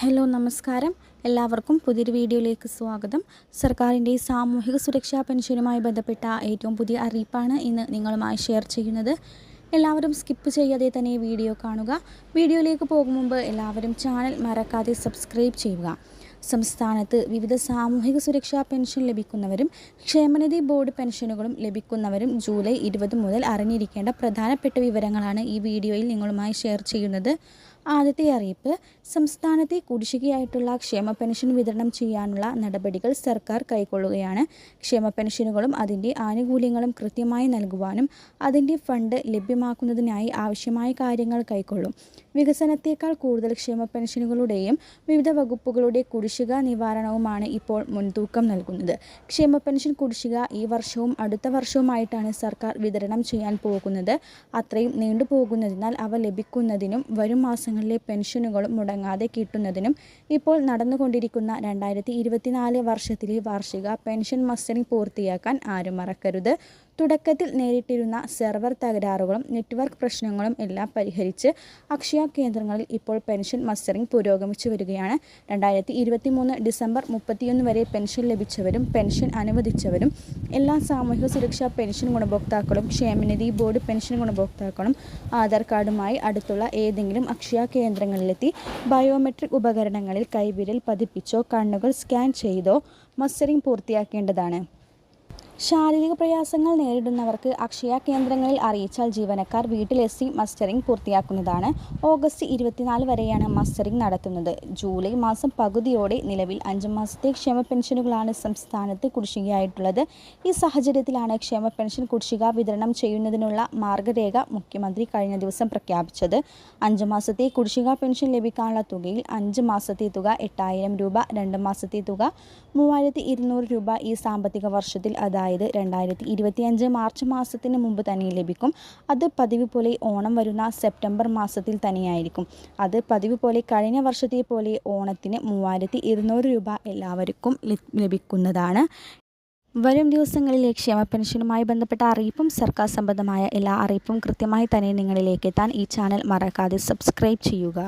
Hello നമസ്കാരം. എല്ലാവർക്കും പുതിയൊരു വീഡിയോയിലേക്ക് സ്വാഗതം. സർക്കാരിന്റെ സാമൂഹിക സുരക്ഷാ പെൻഷനുമായി ബന്ധപ്പെട്ട ഏറ്റവും പുതിയ അറിയിപ്പാണ് ഇന്ന് നിങ്ങളുമായി ഷെയർ ചെയ്യുന്നത്. എല്ലാവരും സ്കിപ്പ് ചെയ്യാതെ തന്നെ വീഡിയോ കാണുക. വീഡിയോയിലേക്ക് പോകും മുമ്പ് എല്ലാവരും ചാനൽ മറക്കാതെ സബ്സ്ക്രൈബ് ചെയ്യുക. സംസ്ഥാനത്ത് വിവിധ സാമൂഹിക സുരക്ഷാ പെൻഷൻ ലഭിക്കുന്നവരും ക്ഷേമനിധി ബോർഡ് പെൻഷനുകളും ലഭിക്കുന്നവരും ജൂലൈ ഇരുപത് മുതൽ അറിഞ്ഞിരിക്കേണ്ട പ്രധാനപ്പെട്ട വിവരങ്ങളാണ് ഈ വീഡിയോയിൽ നിങ്ങളുമായി ഷെയർ ചെയ്യുന്നത്. ആദ്യത്തെ അറിയിപ്പ് സംസ്ഥാനത്തെ കുടിശ്ശികയായിട്ടുള്ള ക്ഷേമ പെൻഷൻ വിതരണം ചെയ്യാനുള്ള നടപടികൾ സർക്കാർ കൈക്കൊള്ളുകയാണ്. ക്ഷേമ പെൻഷനുകളും അതിന്റെ ആനുകൂല്യങ്ങളും കൃത്യമായി നൽകുവാനും അതിന്റെ ഫണ്ട് ലഭ്യമാക്കുന്നതിനായി ആവശ്യമായ കാര്യങ്ങൾ കൈക്കൊള്ളും. വികസനത്തേക്കാൾ കൂടുതൽ ക്ഷേമ പെൻഷനുകളുടെയും വിവിധ വകുപ്പുകളുടെ കുടിശ്ശിക നിവാരണവുമാണ് ഇപ്പോൾ മുൻതൂക്കം നൽകുന്നത്. ക്ഷേമ പെൻഷൻ കുടിശ്ശിക ഈ വർഷവും അടുത്ത വർഷവുമായിട്ടാണ് സർക്കാർ വിതരണം ചെയ്യാൻ പോകുന്നത്. അത്രയും നീണ്ടുപോകുന്നതിനാൽ അവ ലഭിക്കുന്നതിനും വരും മാസങ്ങളിലെ പെൻഷനുകളും മുടങ്ങാതെ കിട്ടുന്നതിനും ഇപ്പോൾ നടന്നുകൊണ്ടിരിക്കുന്ന രണ്ടായിരത്തി വർഷത്തിലെ വാർഷിക പെൻഷൻ മസ്റ്ററിംഗ് പൂർത്തിയാക്കാൻ ആരും മറക്കരുത്. തുടക്കത്തിൽ നേരിട്ടിരുന്ന സെർവർ തകരാറുകളും നെറ്റ്വർക്ക് പ്രശ്നങ്ങളും എല്ലാം പരിഹരിച്ച് അക്ഷയ കേന്ദ്രങ്ങളിൽ ഇപ്പോൾ പെൻഷൻ മസ്റ്ററിംഗ് പുരോഗമിച്ചു വരികയാണ്. രണ്ടായിരത്തി ഇരുപത്തി മൂന്ന് ഡിസംബർ മുപ്പത്തിയൊന്ന് വരെ പെൻഷൻ ലഭിച്ചവരും പെൻഷൻ അനുവദിച്ചവരും എല്ലാ സാമൂഹിക സുരക്ഷാ പെൻഷൻ ഗുണഭോക്താക്കളും ക്ഷേമനിധി ബോർഡ് പെൻഷൻ ഗുണഭോക്താക്കളും ആധാർ കാർഡുമായി അടുത്തുള്ള ഏതെങ്കിലും അക്ഷയ കേന്ദ്രങ്ങളിലെത്തി ബയോമെട്രിക് ഉപകരണങ്ങളിൽ കൈവിരൽ പതിപ്പിച്ചോ കണ്ണുകൾ സ്കാൻ ചെയ്തോ മസ്റ്ററിംഗ് പൂർത്തിയാക്കേണ്ടതാണ്. ശാരീരിക പ്രയാസങ്ങൾ നേരിടുന്നവർക്ക് അക്ഷയ കേന്ദ്രങ്ങളിൽ അറിയിച്ചാൽ ജീവനക്കാർ വീട്ടിലെത്തി മസ്റ്ററിംഗ് പൂർത്തിയാക്കുന്നതാണ്. ഓഗസ്റ്റ് ഇരുപത്തിനാല് വരെയാണ് മസ്റ്ററിംഗ് നടത്തുന്നത്. ജൂലൈ മാസം പകുതിയോടെ നിലവിൽ അഞ്ച് മാസത്തെ ക്ഷേമ പെൻഷനുകളാണ് സംസ്ഥാനത്ത് കുടിശ്ശികയായിട്ടുള്ളത്. ഈ സാഹചര്യത്തിലാണ് ക്ഷേമ പെൻഷൻ കുടിശ്ശിക വിതരണം ചെയ്യുന്നതിനുള്ള മാർഗരേഖ മുഖ്യമന്ത്രി കഴിഞ്ഞ ദിവസം പ്രഖ്യാപിച്ചത്. അഞ്ച് മാസത്തെ കുടിശ്ശിക പെൻഷൻ ലഭിക്കാനുള്ള തുകയിൽ അഞ്ച് മാസത്തെ തുക എട്ടായിരം രൂപ രണ്ട് മാസത്തെ തുക മൂവായിരത്തി രൂപ ഈ സാമ്പത്തിക വർഷത്തിൽ അതായത് അതായത് രണ്ടായിരത്തി ഇരുപത്തിയഞ്ച് മാർച്ച് മാസത്തിന് മുമ്പ് തന്നെ ലഭിക്കും. അത് പതിവ് പോലെ ഓണം വരുന്ന സെപ്റ്റംബർ മാസത്തിൽ തന്നെയായിരിക്കും അത് പതിവ് പോലെ കഴിഞ്ഞ വർഷത്തെ പോലെ ഓണത്തിന് മൂവായിരത്തി ഇരുന്നൂറ് രൂപ എല്ലാവർക്കും ലഭിക്കുന്നതാണ്. വരും ദിവസങ്ങളിലെ ക്ഷേമ പെൻഷനുമായി ബന്ധപ്പെട്ട അറിയിപ്പും സർക്കാർ സംബന്ധമായ എല്ലാ അറിയിപ്പും കൃത്യമായി തന്നെ നിങ്ങളിലേക്ക് എത്താൻ ഈ ചാനൽ മറക്കാതെ സബ്സ്ക്രൈബ് ചെയ്യുക.